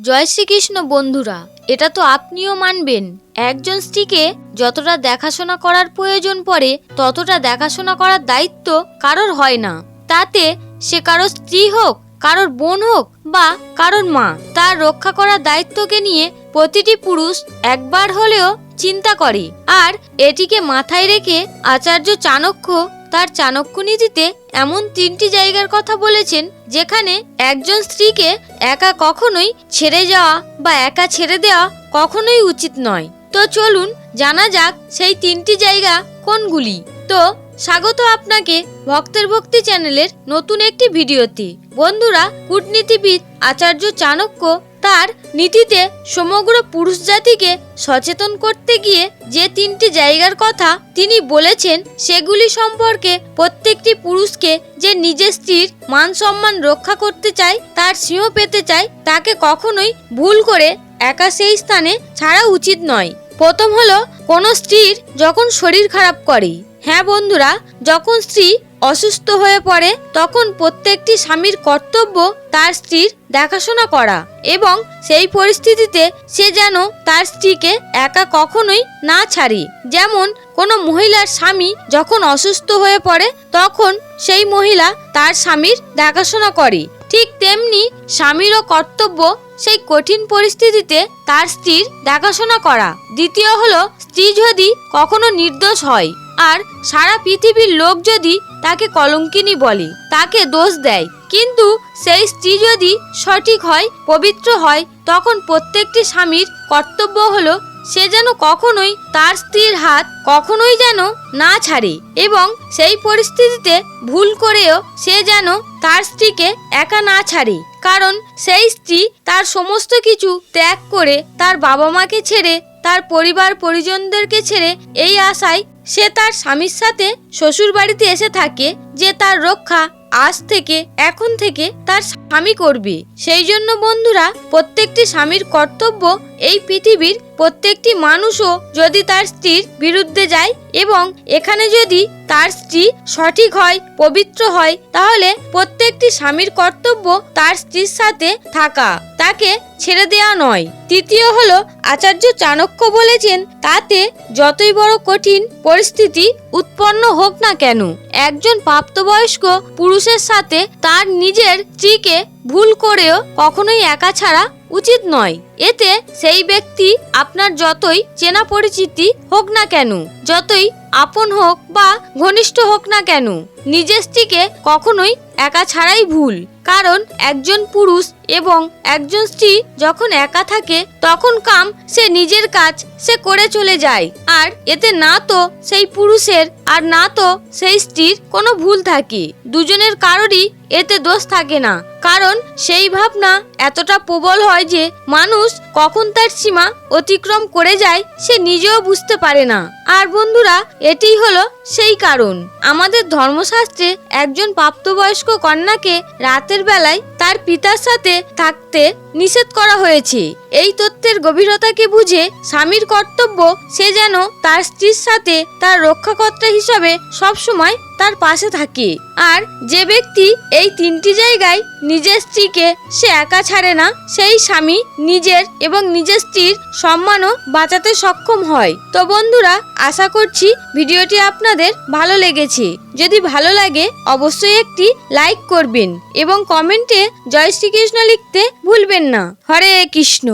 জয় শ্রীকৃষ্ণ বন্ধুরা, এটা তো আপনিও মানবেন। একজন স্ত্রীকে যতটা দেখাশোনা করার প্রয়োজন পড়ে, ততটা দেখাশোনা করার দায়িত্ব কারোর হয় না। তাতে সে কারোর স্ত্রী হোক, কারোর বোন হোক বা কারোর মা, তার রক্ষা করার দায়িত্বকে নিয়ে প্রতিটি পুরুষ একবার হলেও চিন্তা করে। আর এটিকে মাথায় রেখে আচার্য চাণক্য তার চাণক্য নীতিতে এমন তিনটি জায়গার কথা বলেছেন, যেখানে একজন স্ত্রীকে একা কখনোই ছেড়ে যাওয়া বা একা ছেড়ে দেওয়া কখনোই উচিত নয়। তো চলুন জানা যাক সেই তিনটি জায়গা কোনগুলি। তো স্বাগত আপনাকে ভক্তের ভক্তি চ্যানেলের নতুন একটি ভিডিওতে। বন্ধুরা, কূটনীতিবিদ আচার্য চাণক্য তার নীতিতে সমগ্র পুরুষ জাতিকে সচেতন করতে গিয়ে যে তিনটি জায়গার কথা তিনি বলেছেন, সেগুলি সম্পর্কে প্রত্যেকটি পুরুষকে যে নিজের স্ত্রীর মান সম্মান রক্ষা করতে চায়, তার সিংহ পেতে চায়, তাকে কখনোই ভুল করে একা সেই স্থানে ছাড়া উচিত নয়। প্রথম হলো, কোনো স্ত্রীর যখন শরীর খারাপ করে হ্যাঁ বন্ধুরা, যখন স্ত্রী অসুস্থ হয়ে পড়ে, তখন প্রত্যেকটি স্বামীর কর্তব্য তার স্ত্রীর দেখাশোনা করা এবং সেই পরিস্থিতিতে সে যেন তার স্ত্রীকে একা কখনোই না ছাড়ে। যেমন কোনো মহিলার স্বামী যখন অসুস্থ হয়ে পড়ে, তখন সেই মহিলা তার স্বামীর দেখাশোনা করে। ঠিক তেমনি স্বামীরও কর্তব্য সেই কঠিন পরিস্থিতিতে তার স্ত্রীর দেখাশোনা করা। দ্বিতীয় হলো, স্ত্রী যদি কখনো নির্দোষ হয় আর সারা পৃথিবীর লোক যদি তাকে কলঙ্কিনী বলে, তাকে দোষ দেয়। কিন্তু সেই স্ত্রী যদি সঠিক হয়, পবিত্র হয়, তখন প্রত্যেকটি স্বামীর কর্তব্য হলো সে যেন কখনোই তার স্ত্রীর হাত কখনোই যেন না ছাড়ে এবং সেই পরিস্থিতিতে ভুল করেও সে যেন তার স্ত্রীকে একা না ছাড়ে। কারণ সেই স্ত্রী তার সমস্ত কিছু ত্যাগ করে তার বাবা মাকে ছেড়ে, তার পরিবার পরিজনদেরকে ছেড়ে এই আশায় সে তার স্বামীর সাথে শ্বশুর বাড়িতে এসে থাকে যে তার রক্ষা আজ থেকে, এখন থেকে তার স্বামী করবে। সেই জন্য বন্ধুরা, প্রত্যেকটি স্বামীর কর্তব্য এই পৃথিবীর প্রত্যেকটি মানুষও যদি তার স্ত্রীর বিরুদ্ধে যায় এবং এখানে যদি তার স্ত্রী সঠিক হয়, পবিত্র হয়, তাহলে প্রত্যেকটি স্বামীর কর্তব্য তার স্ত্রীর সাথে থাকা। তাকে ছেড়ে দেওয়া নয়। তৃতীয় হলো, আচার্য চাণক্য বলেছেন, তাতে যতই বড় কঠিন পরিস্থিতি উৎপন্ন হোক না কেন, একজন প্রাপ্তবয়স্ক পুরুষের সাথে তার নিজের স্ত্রীকে ভুল করেও কখনোই একা ছাড়া উচিত নয়। এতে সেই ব্যক্তি আপনার যতই চেনা পরিচিতি হোক না কেন, যতই আপন হোক বা ঘনিষ্ঠ হোক না কেন, নিজের স্ত্রীকে কখনোই একা ছাড়াই ভুল। কারণ একজন পুরুষ এবং একজন স্ত্রী যখন একা থাকে, তখন কাম সে নিজের কাজ সে করে চলে যায়। আর এতে না তো সেই পুরুষের আর না তো সেই স্ত্রীর কোনো ভুল থাকে। দুজনের কারোরই এতে দোষ থাকে না। কারণ সেই ভাবনা এতটা প্রবল হয় যে মানুষ কখন তার সীমা অতিক্রম করে যায় সে নিজেও বুঝতে পারে না। আর বন্ধুরা, এটিই হলো সেই কারণ। আমাদের ধর্মশাস্ত্রে একজন প্রাপ্তবয়স্ক কন্যাকে রাতের বেলায় তার পিতার সাথে থাকতে নিষেধ করা হয়েছে। এই তথ্যের গভীরতাকে বুঝে স্বামীর কর্তব্য সে যেন তার স্ত্রীর সাথে তার রক্ষাকর্তা হিসাবে সবসময় তার পাশে থাকে। আর যে ব্যক্তি এই তিনটি জায়গায় নিজের স্ত্রীকে সে একা ছাড়ে না, সেই স্বামী নিজের এবং নিজের স্ত্রীর সম্মানও বাঁচাতে সক্ষম হয়। তো বন্ধুরা, আশা করছি ভিডিওটি আপনাদের ভালো লেগেছে। যদি ভালো লাগে, অবশ্যই একটি লাইক করবেন এবং কমেন্টে জয় শ্রীকৃষ্ণ লিখতে ভুলবেন না। হরে কৃষ্ণ।